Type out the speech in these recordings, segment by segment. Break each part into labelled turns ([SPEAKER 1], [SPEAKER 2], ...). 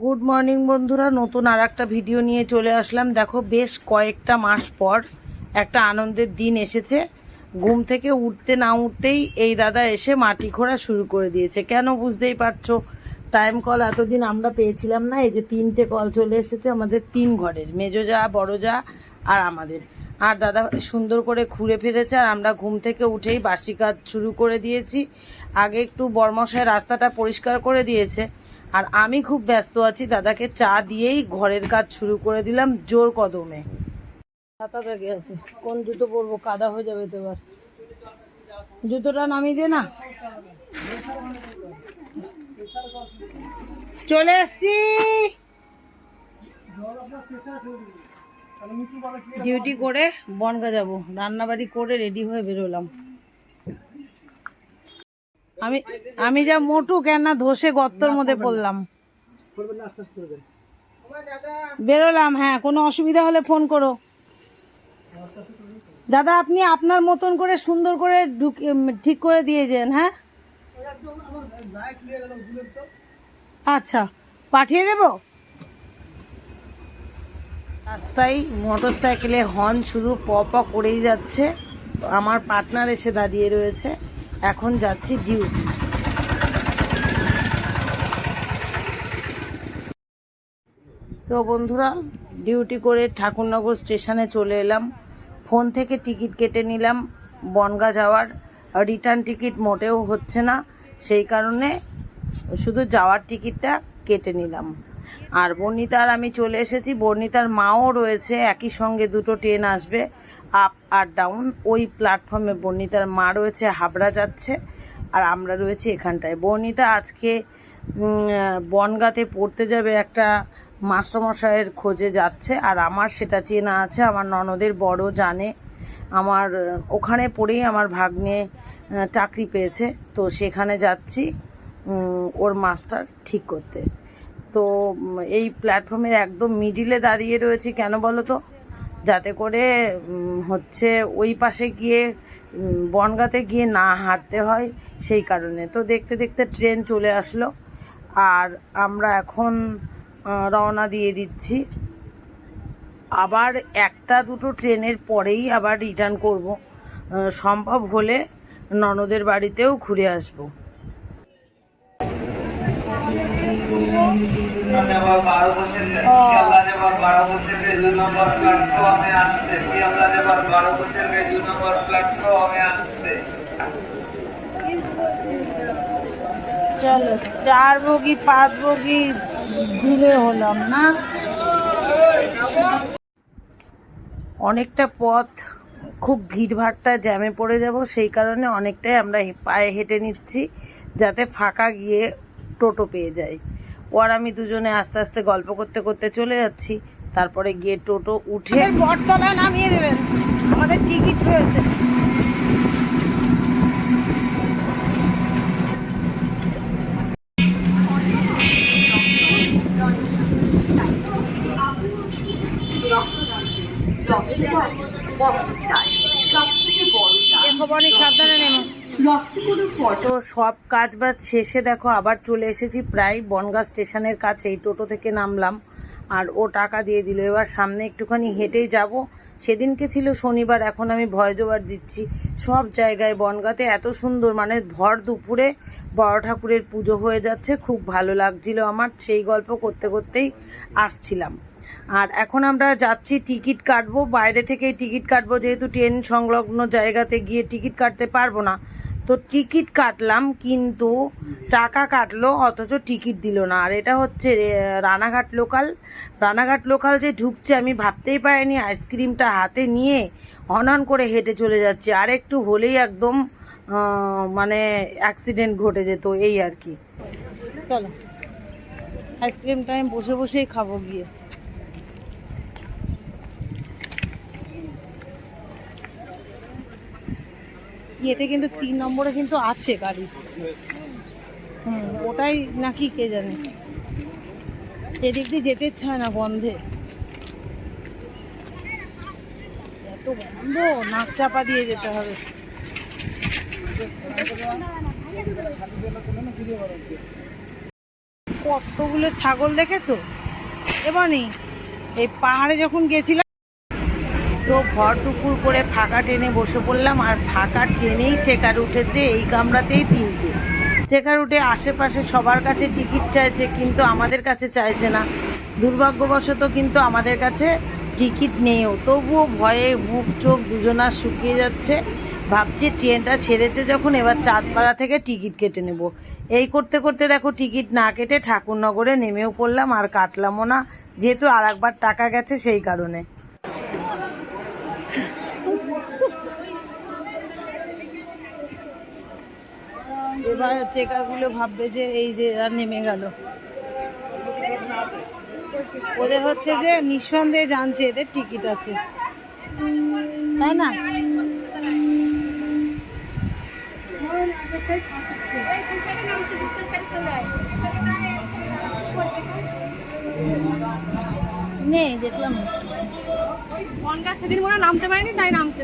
[SPEAKER 1] Good morning বন্ধুরা। নতুন আর একটা ভিডিও নিয়ে চলে আসলাম। দেখো, বেশ কয়েকটা মাস পর একটা আনন্দের দিন এসেছে। ঘুম থেকে উঠতে না উঠতেই এই দাদা এসে মাটি খোঁড়া শুরু করে দিয়েছে। কেন বুঝতেই পারছ? টাইম কল এতদিন আমরা পেয়েছিলাম না। এই যে তিনটে কল চলে এসেছে আমাদের তিন ঘরের। মেজো যা, বড় যা আর আমাদের। আর দাদা সুন্দর করে খুঁড়ে ফেলেছে আর আমরা ঘুম থেকে উঠেই বাসি কাজ শুরু করে দিয়েছি। আগে একটু বর্মশায় রাস্তাটা পরিষ্কার করে দিয়েছে। আর আমি খুব ব্যস্ত আছি, দাদাকে চা দিয়েই ঘরের কাজ শুরু করে দিলাম জোর কদমে। ছাতা ব্যাগে আছে? কোন জুতো পরবো? কাদা হয়ে যাবে তো এবার। জুতোটা নামিয়ে দে না। চলে এসছি। ডিউটি করে বনগা যাব। রান্নাবাড়ি করে রেডি হয়ে বেরোলাম। আমি আমি যা মোটু কেন ধসে গর্তর মধ্যে পড়লাম। বেরোলাম হ্যাঁ কোনো অসুবিধা হলে ফোন করো। দাদা আপনি আপনার মতন করে সুন্দর করে ঠিক করে দিয়েছেন হ্যাঁ? আচ্ছা পাঠিয়ে দেব? রাস্তায় মোটর সাইকেলে হর্ন শুধু প প করেই যাচ্ছে। আমার পার্টনার এসে দাঁড়িয়ে রয়েছে। এখন যাচ্ছি ডিউটি তো বন্ধুরা, ডিউটি করে ঠাকুরনগর স্টেশনে চলে এলাম। ফোন থেকে টিকিট কেটে নিলাম। বনগা যাওয়ার রিটার্ন টিকিট মোটেও হচ্ছে না। সেই কারণে শুধু যাওয়ার টিকিটটা কেটে নিলাম। আর বর্ণিতার, আমি চলে এসেছি। বর্ণিতার মাও রয়েছে। একই সঙ্গে দুটো ট্রেন আসবে। আপ আর ডাউন ওই প্ল্যাটফর্মে বর্ণিতার মা রয়েছে, হাবড়া যাচ্ছে, আর আমরা রয়েছি এখানটায়। বর্ণিতা, আজকে বনগাতে পড়তে যাবে একটা মাস্টারমশাইয়ের খোঁজে যাচ্ছে, আর আমার সেটা চেনা আছে, আমার ননদের বড় জানে। আমার, ওখানে পড়েই আমার ভাগ্নে চাকরি পেয়েছে, তো সেখানে যাচ্ছি ওর মাস্টার ঠিক করতে। তো এই প্ল্যাটফর্মের একদম মিডিলে দাঁড়িয়ে রয়েছি কেন বলো তো যাতে করে হচ্ছে ওই পাশে গিয়ে বনগাতে গিয়ে না হাঁটতে হয় সেই কারণে। তো দেখতে দেখতে ট্রেন চলে আসলো। আর আমরা এখন রওনা দিয়ে দিচ্ছি। আবার একটা দুটো ট্রেনের পরেই আবার রিটার্ন করব। সম্ভব হলে ননদের বাড়িতেও ঘুরে আসব।
[SPEAKER 2] নেবার বারো বছর শিয়ালদা নেবার বারো বছর দু নম্বর প্ল্যাটফর্মে আসছে। শিয়ালদা নেবার বারো বছর দু নম্বর প্ল্যাটফর্মে আসছে।
[SPEAKER 1] চলো চার বগি পাঁচ বগি ঢিলে হলাম না? অনেকটা পথ খুব ভিড়ভাট্টা জ্যামে পড়ে যাব সেই কারণে অনেকটাই আমরা পায়ে হেঁটে নিচ্ছি যাতে ফাঁকা গিয়ে টোটো পেয়ে যাই। ও আর আমি দুজনে আস্তে আস্তে গল্প করতে করতে চলে যাচ্ছি। তারপরে গিয়ে টোটো উঠে বটতলা নামিয়ে দেবেন। আমাদের টিকিট রয়েছে। ভবানী সাবধানে তো সব কাজ বাজ শেষে দেখো আবার চলে এসেছি প্রায় বনগা স্টেশনের কাছে, এই টোটো থেকে নামলাম। আর ও টাকা দিয়ে দিল। এবার সামনে একটুখানি হেঁটেই যাব। সেদিনকে ছিল শনিবার, এখন আমি ভয় জোবার দিচ্ছি। সব জায়গায় বনগাতে এত সুন্দর মানে ভর দুপুরে বড় ঠাকুরের পুজো হয়ে যাচ্ছে। খুব ভালো লাগছিল আমার, সেই গল্প করতে করতেই আসছিলাম। আর এখন আমরা যাচ্ছি টিকিট কাটবো। বাইরে থেকেই টিকিট কাটবো, যেহেতু ট্রেন সংলগ্ন জায়গাতে গিয়ে টিকিট কাটতে পারব না। তো টিকিট কাটলাম, কিন্তু টাকা কাটলো, অথচ টিকিট দিল না। আর এটা হচ্ছে রানাঘাট লোকাল। রানাঘাট লোকাল যে ঢুকছে, আমি ভাবতেই পারিনি, আইসক্রিমটা হাতে নিয়ে হনন করে হেঁটে চলে যাচ্ছি। আর একটু হলেই একদম মানে অ্যাক্সিডেন্ট ঘটে যেত, এই আর কি। চলো, আইসক্রিমটা আমি বসে বসেই খাব গিয়ে। ইয়েতে কিন্তু তিন নম্বরে কিন্তু আছে গাড়ি। হুম, ওটাই নাকি কে জানে? এদিক দিয়ে যেতে ইচ্ছা না গন্ধে এত গন্ধ, নাক চাপা দিয়ে যেতে হবে। কতগুলো ছাগল দেখেছ? এবারই এই পাহাড়ে যখন গেছিলাম তো ভর দুপুর করে ফাঁকা ট্রেনে বসে পড়লাম আর ফাঁকা ট্রেনেই চেকার উঠেছে এই কামরাতেই তিনটে। চেকার উঠে আশেপাশে সবার কাছে টিকিট চাইছে কিন্তু আমাদের কাছে চাইছে না। দুর্ভাগ্যবশত কিন্তু আমাদের কাছে টিকিট নেইও। তবুও ভয়ে মুখ চোখ দুজনার শুকিয়ে যাচ্ছে। ভাবছি ট্রেনটা ছেড়েছে যখন এবার চাঁদপাড়া থেকে টিকিট কেটে নেব। এই করতে করতে দেখো টিকিট না কেটে ঠাকুরনগরে নেমেও পড়লাম আর কাটলামও না। যেহেতু আর একবার টাকা গেছে সেই কারণে। এবার চেকারগুলো ভাববে যে এই যে এরা নেমে গেল। ওদের হচ্ছে যে নিঃসন্দেহে জানছে এদের টিকিট আছে। তাই না? নেই দেখলাম।
[SPEAKER 3] সেদিন মনে নামতে পারিনি তাই নামছে।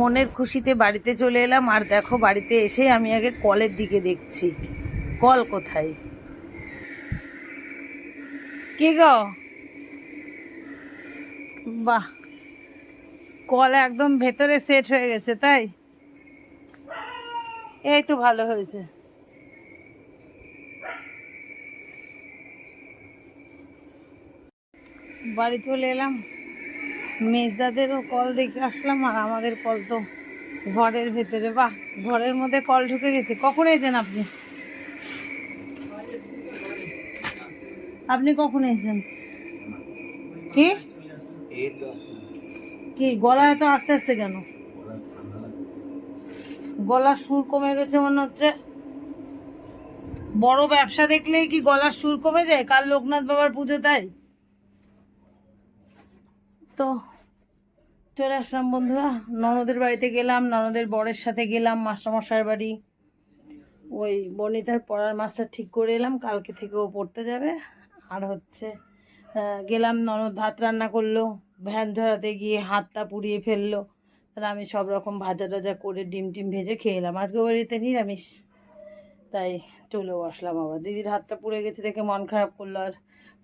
[SPEAKER 1] মনের খুশিতে বাড়িতে চলে এলাম। আর দেখো, বাড়িতে এসে আমি আগে কলের দিকে দেখছি। কল কোথায়? কে গো? বাহ, কল একদম ভেতরে সেট হয়ে গেছে, তাই? এই তো ভালো হয়েছে। বাড়ি চলে এলাম। মেজদাদেরও কল দেখে আসলাম আর আমাদের কল তো ঘরের ভেতরে, বাহ, ঘরের মধ্যে কল ঢুকে গেছে। কখন এসেছেন আপনি? আপনি কখন এসেছেন? কি? কি গলা এত আস্তে আস্তে কেন? গলার সুর কমে গেছে মনে হচ্ছে। বড় ব্যবসা দেখলেই কি গলার সুর কমে যায়? কাল লোকনাথ বাবার পুজো তাই? তো চলে আসলাম বন্ধুরা। ননদের বাড়িতে গেলাম, ননদের বরের সাথে গেলাম, মাস্টারমশাইয়ের বাড়ি। ওই বনিতার পড়ার মাস্টার ঠিক করে এলাম, কালকে থেকে ও পড়তে যাবে। আর হচ্ছে গেলাম, ননদ ভাত রান্না করল, ভ্যান ধরাতে গিয়ে হাতটা পুড়িয়ে ফেলল। তাহলে আমি সব রকম ভাজা টাজা করে ডিম টিম ভেজে খেয়ে এলাম। আজকে বাড়িতে নিরামিষ। তাই চলেও আসলাম আবার। দিদির হাতটা পুড়ে গেছে দেখে মন খারাপ করল আর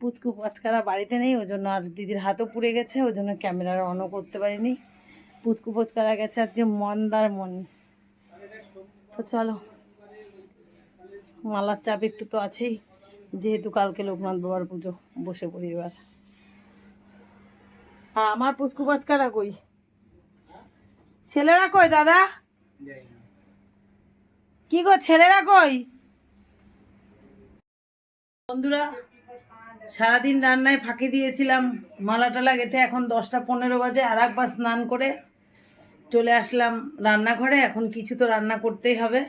[SPEAKER 1] পুচকু পাচকারা বাড়িতে নেই ওই জন্য আর দিদির হাতও পুড়ে গেছে ওই জন্য ক্যামেরার অনও করতে পারিনি। পুচকু পচকারা গেছে আজকে মন্দার মন। তো চলো, মালার চাপ একটু তো আছেই, যেহেতু কালকে লোকনাথ বাবার পুজো, বসে পড়ি এবার। আমার পুচকু পাচকারা কই? ছেলেরা কই দাদা? কি গো, ছেলেরা কই? বন্ধুরা, সারাদিন রান্নায় ফাঁকি দিয়েছিলাম মালা টালা গেতে এখন দশটা পনেরো বাজে, আর একবার স্নান করে চলে আসলাম রান্নাঘরে। এখন কিছু তো রান্না করতেই হবে।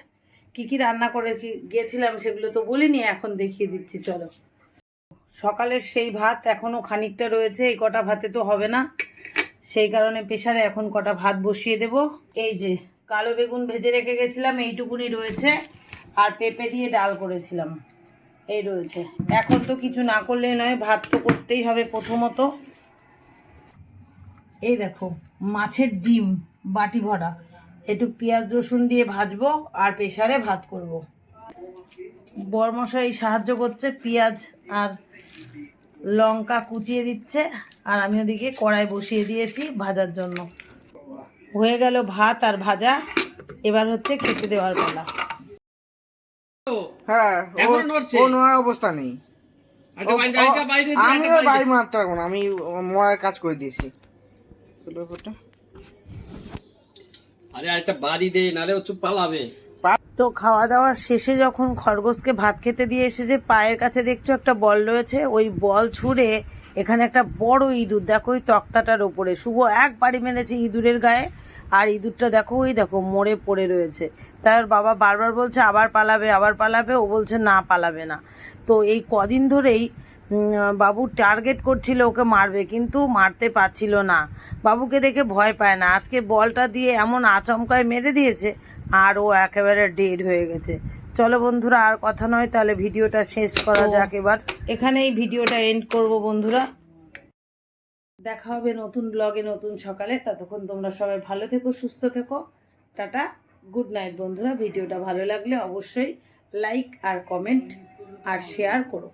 [SPEAKER 1] কি কি রান্না করে গিয়েছিলাম সেগুলো তো বলিনি, এখন দেখিয়ে দিচ্ছি, চলো। সকালের সেই ভাত এখনও খানিকটা রয়েছে, এই কটা ভাতে তো হবে না। সেই কারণে প্রেশারে এখন কটা ভাত বসিয়ে দেব। এই যে কালো বেগুন ভেজে রেখে গেছিলাম, এইটুকুনি রয়েছে। আর পেঁপে দিয়ে ডাল করেছিলাম, এই রয়েছে। এখন তো কিছু না করলেই নয়, ভাত তো করতেই হবে প্রথমত। এই দেখো, মাছের ডিম, বাটি ভরা। একটু পেঁয়াজ রসুন দিয়ে ভাজবো আর প্রেশারে ভাত করব। বরমশাই সাহায্য করছে, পেঁয়াজ আর লঙ্কা কুচিয়ে দিচ্ছে। আর আমি ওদিকে কড়াই বসিয়ে দিয়েছি ভাজার জন্য। হয়ে গেল ভাত আর ভাজা। এবার হচ্ছে খেতে দেওয়ার পালা।
[SPEAKER 4] হ্যাঁ ও- নোয়ার অবস্থা নেই।
[SPEAKER 2] বাড়ি- আরেকটা বাড়ি দিয়েছি,
[SPEAKER 4] আমি মারতে পারব না মরার কাজ করে দিয়েছি।
[SPEAKER 2] আরে আরেকটা বাড়ি দে নালে ও চুপ পালাবে।
[SPEAKER 1] তো খাওয়া দাওয়া শেষে যখন খরগোশকে ভাত খেতে দিয়ে এসেছে পায়ের কাছে দেখছ একটা বল রয়েছে ওই বল ছুঁড়ে এখানে একটা বড় ইঁদুর, দেখো ওই তক্তাটার ওপরে শুভ এক বাড়ি মেরেছে ইঁদুরের গায়ে, আর ইঁদুরটা দেখো ওই দেখো, মরে পড়ে রয়েছে। তার বাবা বারবার বলছে, আবার পালাবে আবার পালাবে। ও বলছে, না, পালাবে না। তো এই কদিন ধরেই বাবু টার্গেট করছিল ওকে মারবে, কিন্তু মারতে পারছিল না। বাবুকে দেখে ভয় পায় না। আজকে বলটা দিয়ে এমন আচমকায় মেরে দিয়েছে, আর ও একেবারে ডেড হয়ে গেছে। চলো বন্ধুরা আর কথা নয় তাহলে ভিডিওটা শেষ করা যাক এবার। এখানেই ভিডিওটা এন্ড করব বন্ধুরা। দেখা হবে নতুন ব্লগে নতুন সকালে। ততক্ষণ তোমরা সবাই ভালো থেকো সুস্থ থেকো। টাটা গুড নাইট বন্ধুরা। ভিডিওটা ভালো লাগলে অবশ্যই লাইক আর কমেন্ট আর শেয়ার করো।